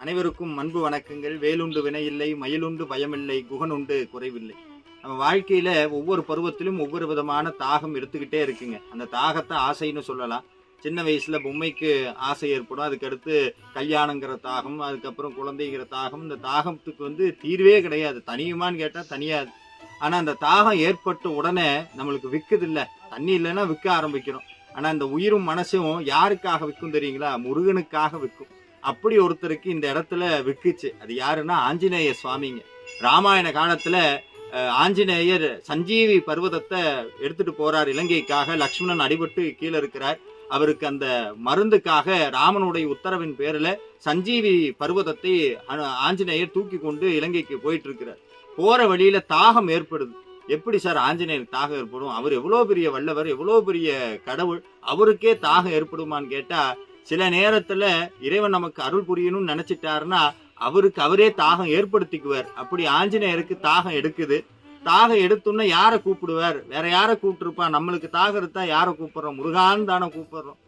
அனைவருக்கும் அன்பு வணக்கங்கள். வேலுண்டு வினையில்லை மயிலுண்டு பயமில்லை குகனுண்டு குறைவில்லை. நம்ம வாழ்க்கையில ஒவ்வொரு பருவத்திலும் ஒவ்வொரு விதமான தாகம் எடுத்துக்கிட்டே இருக்குங்க. அந்த தாகத்தை ஆசைன்னு சொல்லலாம். சின்ன வயசுல பொம்மைக்கு ஆசை ஏற்படும். அதுக்கடுத்து கல்யாணங்கிற தாகம் அதுக்கப்புறம் குழந்தைங்கிற தாகம். இந்த தாகத்துக்கு வந்து தீர்வே கிடையாது. தனியுமான்னு கேட்டால் தனியாது. ஆனால் அந்த தாகம் ஏற்பட்ட உடனே நம்மளுக்கு விற்குது இல்லை தண்ணி இல்லைன்னா விற்க ஆரம்பிக்கிறோம். ஆனால் இந்த உயிரும் மனசும் யாருக்காக விற்கும் தெரியுங்களா? முருகனுக்காக விற்கும் அப்படி ஒருத்தருக்கு இந்த இடத்துல விக்குச்சு அது யாருன்னா ஆஞ்சநேய சுவாமிங்க. ராமாயண காலத்துல ஆஞ்சநேயர் சஞ்சீவி பர்வதத்தை எடுத்துட்டு போறார் இலங்கைக்காக. லக்ஷ்மணன் அடிபட்டு கீழே இருக்கிறார். அவருக்கு அந்த மருந்துக்காக ராமனுடைய உத்தரவின் பேரில் சஞ்சீவி பர்வதத்தை ஆஞ்சநேயர் தூக்கி கொண்டு இலங்கைக்கு போயிட்டு இருக்கிறார் போற வழியில தாகம் ஏற்படுது. எப்படி சார் ஆஞ்சநேயர் தாகம் ஏற்படும்? அவர் எவ்வளோ பெரிய வல்லவர் எவ்வளோ பெரிய கடவுள் அவருக்கே தாகம் ஏற்படுமான்னு கேட்டா சில நேரத்துல இறைவன் நமக்கு அருள் புரியணும்னு நினைச்சிட்டாருன்னா அவருக்கு அவரே தாகம் ஏற்படுத்திக்குவார். அப்படி ஆஞ்சநேயருக்கு தாகம் எடுக்குது. தாகம் எடுத்தோன்னே யாரை கூப்பிடுவார்? வேற யாரை கூப்பிட்டுருப்பா நம்மளுக்கு தாகம் எடுத்தா யாரை கூப்பிடுறோம்? முருகான்னு தானே கூப்பிடுறோம்.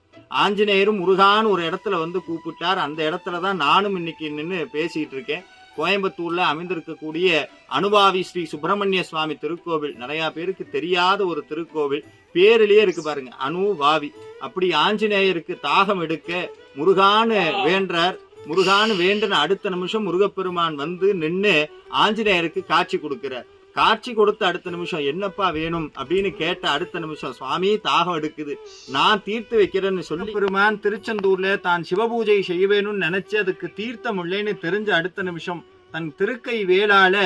ஆஞ்சநேயரும் முருகான்னு ஒரு இடத்துல வந்து கூப்பிட்டார். அந்த இடத்துல தான் நானும் இன்னைக்கு நின்று பேசிட்டு இருக்கேன். கோயம்புத்தூர்ல அமைந்திருக்கக்கூடிய அனுபாவி ஸ்ரீ சுப்பிரமணிய சுவாமி திருக்கோவில். நிறைய பேருக்கு தெரியாத ஒரு திருக்கோவில். பேரிலேயே இருக்கு பாருங்க. அனுபாவி. அப்படி ஆஞ்சநேயருக்கு தாகம் எடுக்க முருகான்னு வேண்டார் முருகான்னு வேண்டின அடுத்த நிமிஷம் முருகப்பெருமான் வந்து நின்று ஆஞ்சநேயருக்கு காட்சி கொடுக்கிறார். காட்சி கொடுத்த அடுத்த நிமிஷம் என்னப்பா வேணும் அப்படின்னு கேட்ட அடுத்த நிமிஷம் சுவாமி தாகம் எடுக்குது. நான் தீர்த்து வைக்கிறேன்னு சொல்லி. பெருமான் திருச்செந்தூர்ல தான் சிவபூஜை செய்வேணும்னு நினைச்சு அதுக்கு தீர்த்தம் இல்லைன்னு தெரிஞ்ச அடுத்த நிமிஷம் தன் திருக்கை வேளால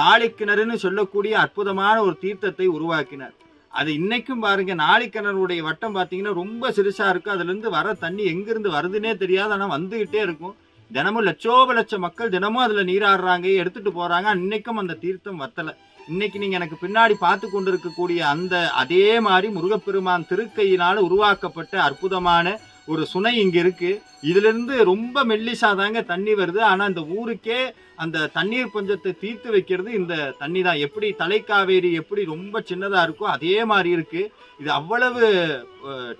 நாளிக்கிணறுன்னு சொல்லக்கூடிய அற்புதமான ஒரு தீர்த்தத்தை உருவாக்கினார். அது இன்னைக்கும் பாருங்க நாளிக்கிணறுடைய வட்டம் பார்த்தீங்கன்னா ரொம்ப சிறுசா இருக்கும். அதுல இருந்து வர தண்ணி எங்கிருந்து வருதுன்னே தெரியாது. ஆனா வந்துகிட்டே இருக்கும். தினமும் லட்சோப லட்ச மக்கள் தினமும் அதுல நீராடுறாங்க எடுத்துட்டு போறாங்க. இன்னைக்கும் அந்த தீர்த்தம் வத்தலை. இன்னைக்கு நீங்க எனக்கு பின்னாடி பார்த்து கொண்டிருக்கக்கூடிய அந்த அதே மாதிரி முருகப்பெருமான் திருக்கையினால் உருவாக்கப்பட்ட அற்புதமான ஒரு சுனை இங்க இருக்கு. இதுல இருந்து ரொம்ப மெல்லிசா தாங்க தண்ணி வருது. ஆனா இந்த ஊருக்கே அந்த தண்ணீர் பஞ்சத்தை தீர்த்து வைக்கிறது இந்த தண்ணி தான் எப்படி தலைக்காவேரி எப்படி ரொம்ப சின்னதா இருக்கோ அதே மாதிரி இருக்கு. இது அவ்வளவு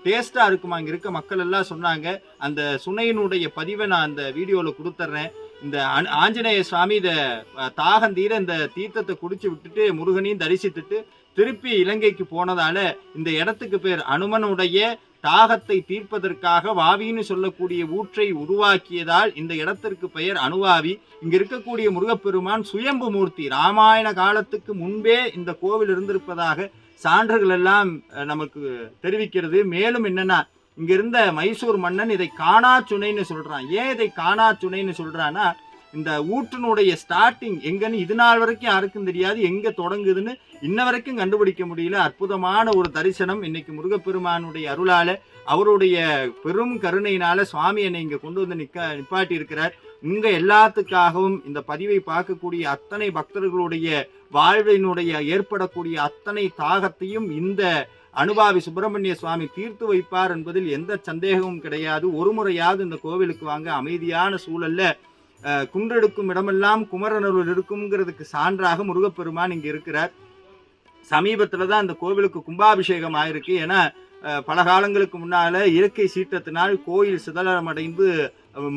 டேஸ்டா இருக்குமா இங்க இருக்க மக்கள் எல்லாம் சொன்னாங்க. அந்த சுனையினுடைய பதிவை நான் அந்த வீடியோல கொடுத்துட்றேன் இந்த ஆஞ்சநேய சுவாமி இதை அஹ், தாகம் தீர இந்த தீர்த்தத்தை குடிச்சு விட்டுட்டு முருகனையும் தரிசித்துட்டு திருப்பி இலங்கைக்கு போனதால இந்த இடத்துக்கு பேர் அனுமனுடைய தாகத்தை தீர்ப்பதற்காக வாவின்னு சொல்லக்கூடிய ஊற்றை உருவாக்கியதால் இந்த இடத்திற்கு பெயர் அணுவாவி. இங்க இருக்கக்கூடிய முருகப்பெருமான் சுயம்பு மூர்த்தி ராமாயண காலத்துக்கு முன்பே இந்த கோவில் இருந்திருப்பதாக சான்றுகள் எல்லாம் நமக்கு தெரிவிக்கிறது. மேலும் என்னன்னா இங்க இருந்த மைசூர் மன்னன் இதை காணா சுனைன்னு சொல்றான். ஏன் இதை காணா சுனைன்னு சொல்றான்னா இந்த ஊற்றினுடைய ஸ்டார்டிங் எங்கன்னு இது நாள் வரைக்கும் யாருக்கும் தெரியாது எங்க தொடங்குதுன்னு இன்ன வரைக்கும் கண்டுபிடிக்க முடியல. அற்புதமான ஒரு தரிசனம் இன்னைக்கு முருகப்பெருமானுடைய அருளால அவருடைய பெரும் கருணையினால சுவாமி என்னை இங்க கொண்டு வந்து நிக்க நிப்பாட்டி இருக்கிறார் உங்க எல்லாத்துக்காகவும் இந்த பதிவை பார்க்கக்கூடிய அத்தனை பக்தர்களுடைய வாழ்வினுடைய ஏற்படக்கூடிய அத்தனை தாகத்தையும் இந்த அனுபாவி சுப்பிரமணிய சுவாமி தீர்த்து வைப்பார் என்பதில் எந்த சந்தேகமும் கிடையாது. ஒரு முறையாவது இந்த கோவிலுக்கு வாங்க. அமைதியான சூழல்ல குன்றெடுக்கும் இடமெல்லாம் குமரனருள் இருக்குங்கிறதுக்கு சான்றாக முருகப்பெருமான் இங்கே இருக்கிறார். சமீபத்தில் தான் அந்த கோவிலுக்கு கும்பாபிஷேகம் ஆயிருக்கு. ஏன்னா பல காலங்களுக்கு முன்னால் இயற்கை சீற்றத்தினால் கோயில் சிதலமடைந்து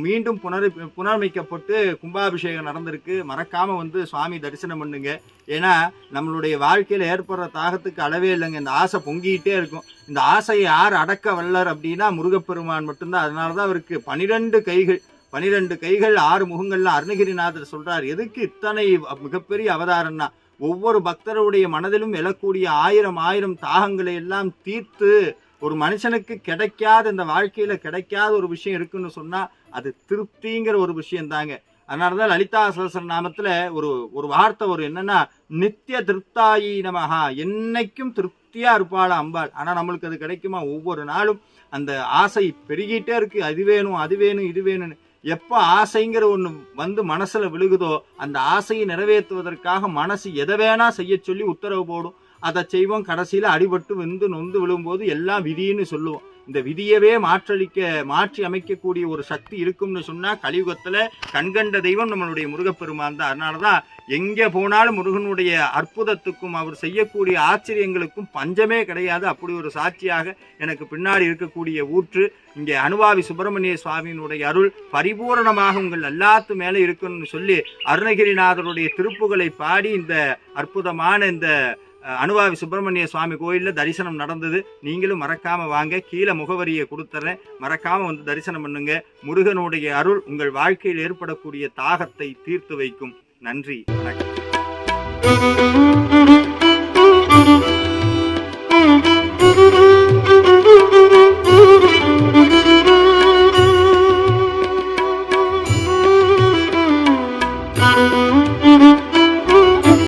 மீண்டும் புனர் புனரமைக்கப்பட்டு கும்பாபிஷேகம் நடந்திருக்கு. மறக்காமல் வந்து சுவாமி தரிசனம் பண்ணுங்க. ஏன்னா நம்மளுடைய வாழ்க்கையில் ஏற்படுற தாகத்துக்கு அளவே இல்லைங்க. இந்த ஆசை பொங்கிக்கிட்டே இருக்கும். இந்த ஆசையை யார் அடக்க வல்லர் அப்படின்னா முருகப்பெருமான் மட்டும்தான். அதனால தான் அவருக்கு பனிரெண்டு கைகள். பனிரெண்டு கைகள் ஆறு முகங்கள்லாம் அருணகிரிநாதர் சொல்கிறார் எதுக்கு இத்தனை மிகப்பெரிய அவதாரம்னா? ஒவ்வொரு பக்தருடைய மனதிலும் எழக்கூடிய ஆயிரம் ஆயிரம் தாகங்களை எல்லாம் தீர்த்து ஒரு மனுஷனுக்கு கிடைக்காத இந்த வாழ்க்கையில கிடைக்காத ஒரு விஷயம் இருக்குன்னு சொன்னா அது திருப்திங்கிற ஒரு விஷயம் தாங்க அதனாலதான் லலிதா சரஸ்வர நாமத்துல ஒரு ஒரு வார்த்தை ஒரு என்னன்னா நித்திய திருப்தாயி நமகா என்னைக்கும் திருப்தியா இருப்பாள் அம்பாள். ஆனா நம்மளுக்கு அது கிடைக்குமா? ஒவ்வொரு நாளும் அந்த ஆசை பெருகிட்டே இருக்கு. அது வேணும் அது வேணும் இது வேணும்னு. எப்போ ஆசைங்கிற ஒன்று வந்து மனசில் விழுகுதோ அந்த ஆசையை நிறைவேற்றுவதற்காக மனசு எதை வேணா செய்ய சொல்லி உத்தரவு போடும். அதை செய்வோம். கடைசியில் அடிபட்டு வந்து நொந்து விழும்போது எல்லாம் விதின்னு சொல்லுவோம். இந்த விதியவே மாற்றளிக்க மாற்றி அமைக்கக்கூடிய ஒரு சக்தி இருக்கும்னு சொன்னால் கலியுகத்தில் கண்கண்ட தெய்வம் நம்மளுடைய முருகப்பெருமான் தான். அதனாலதான் எங்கே போனாலும் முருகனுடைய அற்புதத்துக்கும் அவர் செய்யக்கூடிய ஆச்சரியங்களுக்கும் பஞ்சமே கிடையாது. அப்படி ஒரு சாட்சியாக எனக்கு பின்னாடி இருக்கக்கூடிய ஊற்று இங்கே அனுபாவி சுப்பிரமணிய சுவாமியினுடைய அருள் பரிபூரணமாக உங்கள் எல்லாத்து மேலே இருக்கணும்னு சொல்லி அருணகிரிநாதருடைய திருப்புகளை பாடி இந்த அற்புதமான இந்த அனுபாவி சுப்பிரமணிய சுவாமி கோயிலில் தரிசனம் நடந்தது. நீங்களும் மறக்காமல் வாங்க. கீழே முகவரியை கொடுத்துறேன் மறக்காமல் வந்து தரிசனம் பண்ணுங்க. முருகனுடைய அருள் உங்கள் வாழ்க்கையில் ஏற்படக்கூடிய தாகத்தை தீர்த்து வைக்கும். நன்றி. வணக்கம்.